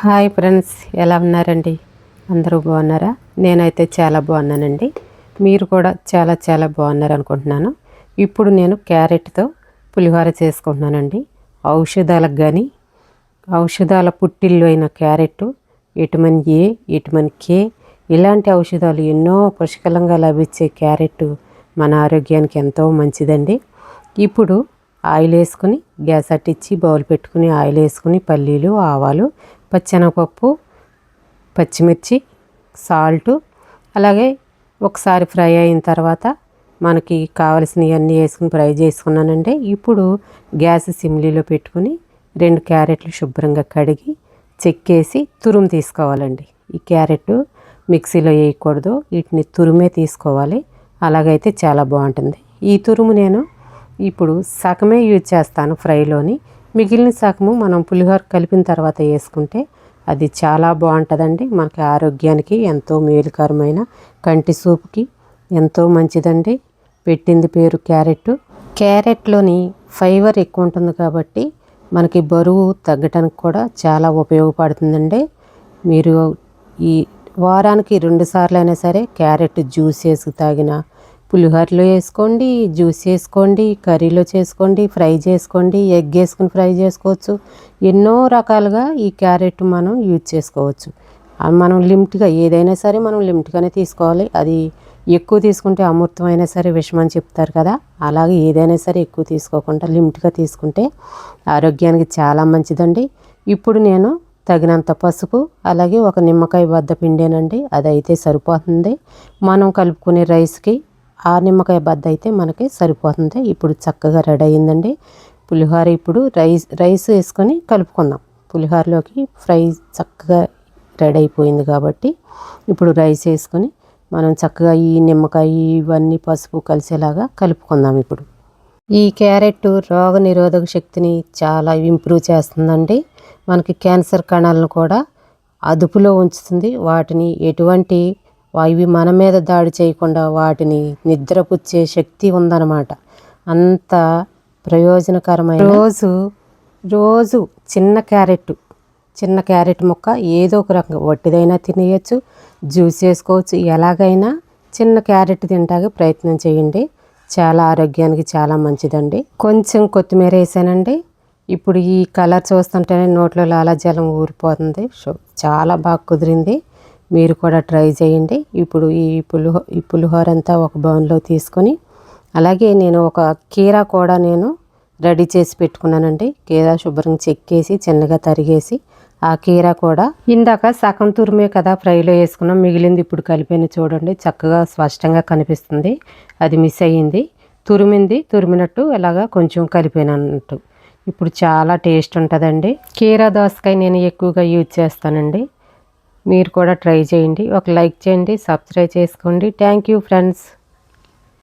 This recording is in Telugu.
హాయ్ ఫ్రెండ్స్ ఎలా ఉన్నారండి? అందరూ బాగున్నారా? నేనైతే చాలా బాగున్నానండి. మీరు కూడా చాలా చాలా బాగున్నారు అనుకుంటున్నాను ఇప్పుడు నేను క్యారెట్తో పులిహోర చేసుకుంటున్నానండి. ఔషధాలకు కానీ ఔషధాల పుట్టిల్లు అయిన carrot vitamin A vitamin K ఇలాంటి ఔషధాలు ఎన్నో పుష్కలంగా లభించే క్యారెట్ మన ఆరోగ్యానికి ఎంతో మంచిదండి. ఇప్పుడు ఆయిల్ వేసుకుని గ్యాస్ అట్టించి బౌల్ పెట్టుకుని ఆయిల్ వేసుకుని పల్లీలు ఆవాలు పచ్చెనగపప్పు పచ్చిమిర్చి సాల్టు. అలాగే ఒకసారి ఫ్రై అయిన తర్వాత మనకి కావలసినవన్నీ వేసుకుని ఫ్రై చేసుకున్నానండి. ఇప్పుడు గ్యాస్ సిమ్లీలో పెట్టుకుని రెండు క్యారెట్లు శుభ్రంగా కడిగి చెక్కేసి తురుము తీసుకోవాలండి. ఈ క్యారెట్ మిక్సీలో వేయకూడదు. వీటిని తురుమే తీసుకోవాలి. అలాగైతే చాలా బాగుంటుంది. ఈ తురుము నేను ఇప్పుడు సగమే యూజ్ చేస్తాను ఫ్రైలోని. మిగిలిన సగము మనం పులిహోర కలిపిన తర్వాత వేసుకుంటే అది చాలా బాగుంటుందండి. మనకి ఆరోగ్యానికి ఎంతో మేలుకరమైన కంటి సూపుకి ఎంతో మంచిదండి. పెట్టింది పేరు క్యారెట్. క్యారెట్లోని ఫైబర్ ఎక్కువ ఉంటుంది కాబట్టి మనకి బరువు తగ్గటానికి కూడా చాలా ఉపయోగపడుతుందండి. మీరు ఈ వారానికి రెండు సార్లు అయినా సరే క్యారెట్ జ్యూస్ వేసి తాగిన పులిహోరలో వేసుకోండి జ్యూస్ వేసుకోండి కర్రీలో చేసుకోండి ఫ్రై చేసుకోండి ఎగ్ వేసుకుని ఫ్రై చేసుకోవచ్చు. ఎన్నో రకాలుగా ఈ క్యారెట్ మనం యూజ్ చేసుకోవచ్చు. మనం లిమిట్గా ఏదైనా సరే మనం లిమిట్గానే తీసుకోవాలి. అది ఎక్కువ తీసుకుంటే అమృతమైనా సరే విషం అని చెప్తారు కదా అలాగే ఏదైనా సరే ఎక్కువ తీసుకోకుండా లిమిట్గా తీసుకుంటే ఆరోగ్యానికి చాలా మంచిదండి. ఇప్పుడు నేను తగినంత పసుపు అలాగే ఒక నిమ్మకాయ బద్ద పిండేనండి అది అయితే సరిపోతుంది. మనం కలుపుకునే రైస్కి ఆ నిమ్మకాయ బద్ద అయితే మనకి సరిపోతుంది. ఇప్పుడు చక్కగా రెడీ అయిందండి పులిహోర ఇప్పుడు రైస్ రైస్ వేసుకొని కలుపుకుందాం. పులిహోరలోకి ఫ్రై చక్కగా రెడీ అయిపోయింది కాబట్టి ఇప్పుడు రైస్ వేసుకొని మనం చక్కగా ఈ నిమ్మకాయ ఇవన్నీ పసుపు కలిసేలాగా కలుపుకుందాం ఇప్పుడు. ఈ క్యారెట్ రోగ నిరోధక శక్తిని చాలా ఇంప్రూవ్ చేస్తుందండి. మనకి క్యాన్సర్ కణాలను కూడా అదుపులో ఉంచుతుంది. వాటిని ఎటువంటి ఇవి మన మీద దాడి చేయకుండా వాటిని నిద్రపుచ్చే శక్తి ఉందన్నమాట. అంత ప్రయోజనకరమైన రోజు రోజు చిన్న క్యారెట్ చిన్న క్యారెట్ ముక్క ఏదో ఒక రకంగా వట్టిదైనా తినేయచ్చు జ్యూస్ చేసుకోవచ్చు ఎలాగైనా చిన్న క్యారెట్ తింటానికి ప్రయత్నం చేయండి. చాలా ఆరోగ్యానికి చాలా మంచిదండి. కొంచెం కొత్తిమీర వేసానండి. ఇప్పుడు ఈ కలర్ చూస్తుంటేనే నోట్లో లాలాజలం ఊరిపోతుంది. సో చాలా బాగా కుదిరింది. మీరు కూడా ట్రై చేయండి. ఇప్పుడు ఈ పులిహో ఈ పులిహోర అంతా ఒక బౌన్లో తీసుకొని అలాగే నేను ఒక కీరా కూడా నేను రెడీ చేసి పెట్టుకున్నానండి. కీరా శుభ్రంగా చెక్కేసి చిన్నగా తరిగేసి ఆ కీరా కూడా ఇందాక సగం తురిమే కదా ఫ్రైలో వేసుకున్నాం. మిగిలింది ఇప్పుడు కలిపిన చూడండి. చక్కగా స్పష్టంగా కనిపిస్తుంది. అది మిస్ అయ్యింది. తురిమింది తురిమినట్టు ఇలాగా కొంచెం కలిపినట్టు. ఇప్పుడు చాలా టేస్ట్ ఉంటుందండి. కీరా దోసకాయ నేను ఎక్కువగా యూజ్ చేస్తానండి. మీరు కూడా ట్రై చేయండి. ఒక లైక్ చేయండి సబ్స్క్రైబ్ చేసుకోండి. Thank you friends